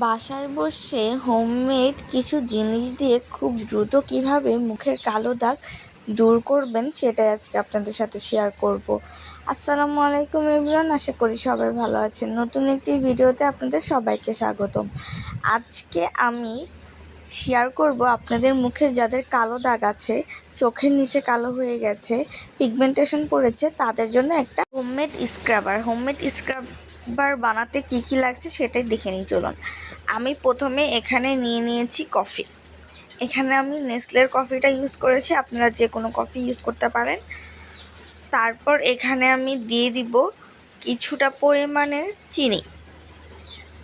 বাসায় বসে হোমমেড কিছু জিনিস দিয়ে খুব দ্রুত কীভাবে মুখের কালো দাগ দূর করবেন সেটাই আজকে আপনাদের সাথে শেয়ার করব। আসসালামু আলাইকুম ইমরান আশা করি সবাই ভালো আছেন। নতুন একটি ভিডিওতে আপনাদের সবাইকে স্বাগতম। আজকে আমি শেয়ার করব আপনাদের মুখের যাদের কালো দাগ আছে, চোখের নিচে কালো হয়ে গেছে পিগমেন্টেশন পড়েছে, তাদের জন্য একটা হোমমেড স্ক্রাবার হোমমেড স্ক্রাবার বানাতে কি কি লাগছে সেটাই দেখে নিই, চলুন। আমি প্রথমে এখানে নিয়ে নিয়েছি কফি। এখানে আমি নেসলের কফিটা ইউজ করেছি, আপনারা যে কোনো কফি ইউজ করতে পারেন। তারপর এখানে আমি দিয়ে দিব কিছুটা পরিমাণের চিনি।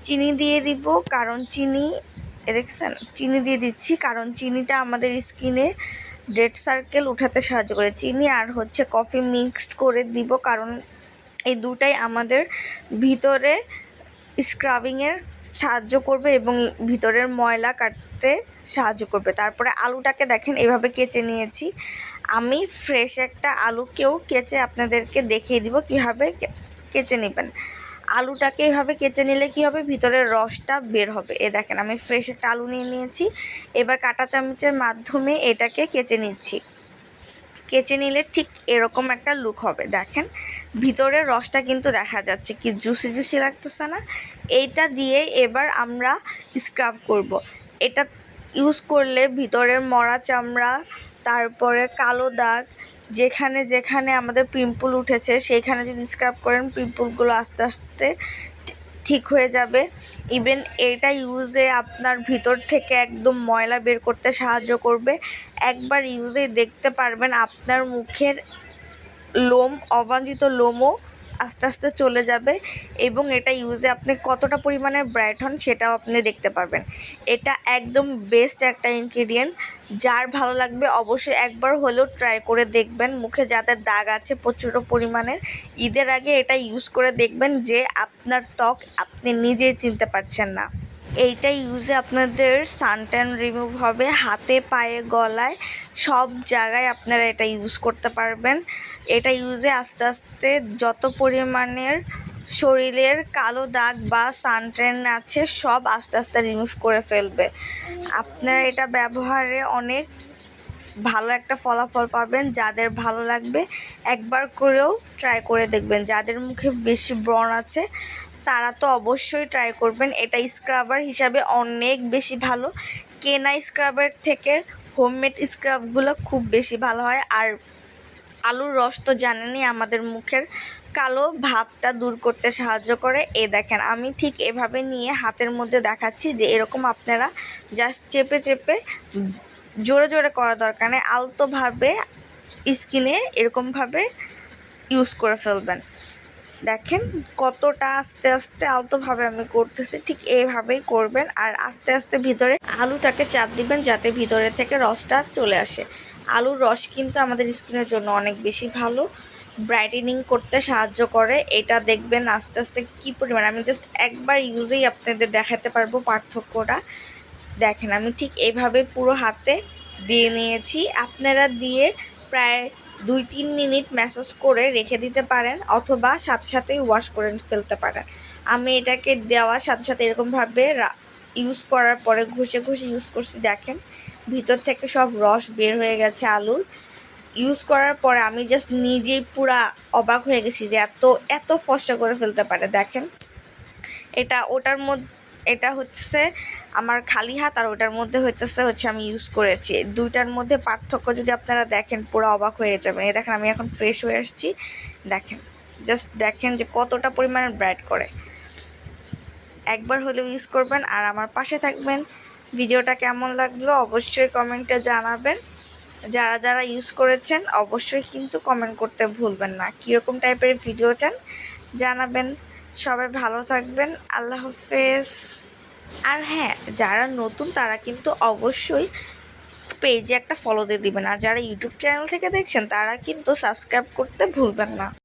চিনি দিয়ে দিব কারণ চিনি দেখছেন, চিনি দিয়ে দিচ্ছি কারণ চিনিটা আমাদের স্কিনে ডেড সার্কেল উঠাতে সাহায্য করে। চিনি আর হচ্ছে কফি মিক্সড করে দিব কারণ এই দুটাই আমাদের ভিতরে স্ক্রাবিংয়ের সাহায্য করবে এবং ভিতরের ময়লা কাটতে সাহায্য করবে। তারপরে আলুটাকে দেখেন, এভাবে কেচে নিয়েছি। আমি ফ্রেশ একটা আলুকেও কেচে আপনাদেরকে দেখিয়ে দিব কীভাবে কেচে নেবেন। আলুটাকে এভাবে কেচে নিলে কী হবে? ভিতরের রসটা বের হবে। এ দেখেন, আমি ফ্রেশ একটা আলু নিয়ে নিয়েছি। এবার কাঁটা চামচের মাধ্যমে এটাকে কেচে নিচ্ছি। কেচে নিলে ঠিক এরকম একটা লুক হবে দেখেন, ভিতরের রসটা কিন্তু দেখা যাচ্ছে কি জুসি জুসি লাগতেছে না এইটা দিয়ে এবার আমরা স্ক্রাব করব। এটা ইউজ করলে ভিতরের মরা চামড়া, তারপরে কালো দাগ, যেখানে যেখানে আমাদের পিম্পল উঠেছে, সেইখানে যদি স্ক্রাব করেন পিম্পলগুলো আস্তে আস্তে ঠিক হয়ে যাবে। ইভেন এটা ইউজে আপনার ভিতর থেকে একদম ময়লা বের করতে সাহায্য করবে। একবার ইউজে দেখতে পারবেন আপনার মুখের লোম, অবাঞ্ছিত লোমও আস্তে আস্তে চলে যাবে এবং এটা ইউজে আপনি কতটা পরিমাণে ব্রাইট হন সেটাও আপনি দেখতে পারবেন। এটা একদম বেস্ট একটা ইনগ্রিডিয়েন্ট যার ভালো লাগবে অবশ্যই একবার হলেও ট্রাই করে দেখবেন। মুখে যাদের দাগ আছে প্রচুর পরিমাণের ঈদের আগে এটা ইউজ করে দেখবেন যে আপনার ত্বক আপনি নিজেই চিনতে পারছেন না। এইটা ইউজে আপনাদের সানট্যান রিমুভ হবে, হাতে, পায়ে, গলায়, সব জায়গায় আপনারা এটা ইউজ করতে পারবেন। এটা ইউজে আস্তে আস্তে যত পরিমাণের শরীরের কালো দাগ বা সানট্যান আছে, সব আস্তে আস্তে রিমুভ করে ফেলবে। আপনারা এটা ব্যবহারে অনেক ভালো একটা ফলাফল পাবেন, যাদের ভালো লাগবে, একবার করেও ট্রাই করে দেখবেন। যাদের মুখে বেশি ব্রণ আছে তারা তো অবশ্যই ট্রাই করবেন। এটা স্ক্রাবার হিসাবে অনেক বেশি ভালো। কেনা স্ক্রাবের থেকে হোমমেড স্ক্রাবগুলো খুব বেশি ভালো হয়। আর আলুর রস তো জানেনই আমাদের মুখের। কালো ভাবটা দূর করতে সাহায্য করে। এ দেখেন, আমি ঠিক এভাবে নিয়ে হাতের মধ্যে দেখাচ্ছি যে এরকম আপনারা জাস্ট চেপে চেপে জোরে জোরে করা দরকার নেই। আলতোভাবে স্কিনে এরকমভাবে ইউজ করে ফেলবেন। দেখেন কতটা আস্তে আস্তে আলতোভাবে আমি করতেছি, ঠিক এইভাবেই করবেন আর আস্তে আস্তে ভিতরে আলুটাকে চাপ দিবেন যাতে ভিতরে থেকে রসটা চলে আসে। আলুর রস কিন্তু আমাদের স্কিনের জন্য অনেক বেশি ভালো ব্রাইটেনিং করতে সাহায্য করে। এটা দেখবেন আস্তে আস্তে কী পরিমাণ, আমি জাস্ট একবার ইউজেই আপনাদের দেখাতে পারব পার্থক্যটা। দেখেন আমি ঠিক এইভাবে পুরো হাতে দিয়ে নিয়েছি। আপনারা দিয়ে প্রায় দুই তিন মিনিট ম্যাসাজ করে রেখে দিতে পারেন, অথবা সাথে সাথেই ওয়াশ করে ফেলতে পারেন। আমি এটাকে দেওয়ার সাথে সাথে এরকমভাবে ইউজ করার পরে ঘষে ঘষে ইউজ করছি, দেখেন। ভিতর থেকে সব রস বের হয়ে গেছে আলুর। ইউজ করার পরে আমি জাস্ট নিজেই পুরা অবাক হয়ে গেছি যে এত এত ফসা করে ফেলতে পারে, দেখেন। এটা ওটার মধ্যে, এটা হচ্ছে আমার খালি হাত আর ওটার মধ্যে হচ্ছে হচ্ছে আমি ইউজ করেছি। দুইটার মধ্যে পার্থক্য যদি আপনারা দেখেন, পুরো অবাক হয়ে যাবেন এই দেখেন, আমি এখন ফ্রেশ হয়ে আসছি। দেখেন জাস্ট দেখেন যে কতটা পরিমাণে ব্রাইট করে। একবার হলেও ইউজ করবেন আর আমার পাশে থাকবেন। ভিডিওটা কেমন লাগল অবশ্যই কমেন্টে জানাবেন। যারা যারা ইউজ করেছেন, অবশ্যই কিন্তু কমেন্ট করতে ভুলবেন না। কীরকম টাইপের ভিডিও চান, জানাবেন। সবাই ভালো থাকবেন। আল্লাহ হাফেজ। আর হ্যাঁ যারা নতুন তারা কিন্তু অবশ্যই পেজে একটা ফলো দিয়ে দিবেন। আর যারা ইউটিউব চ্যানেল থেকে দেখছেন, তারা কিন্তু সাবস্ক্রাইব করতে ভুলবেন না।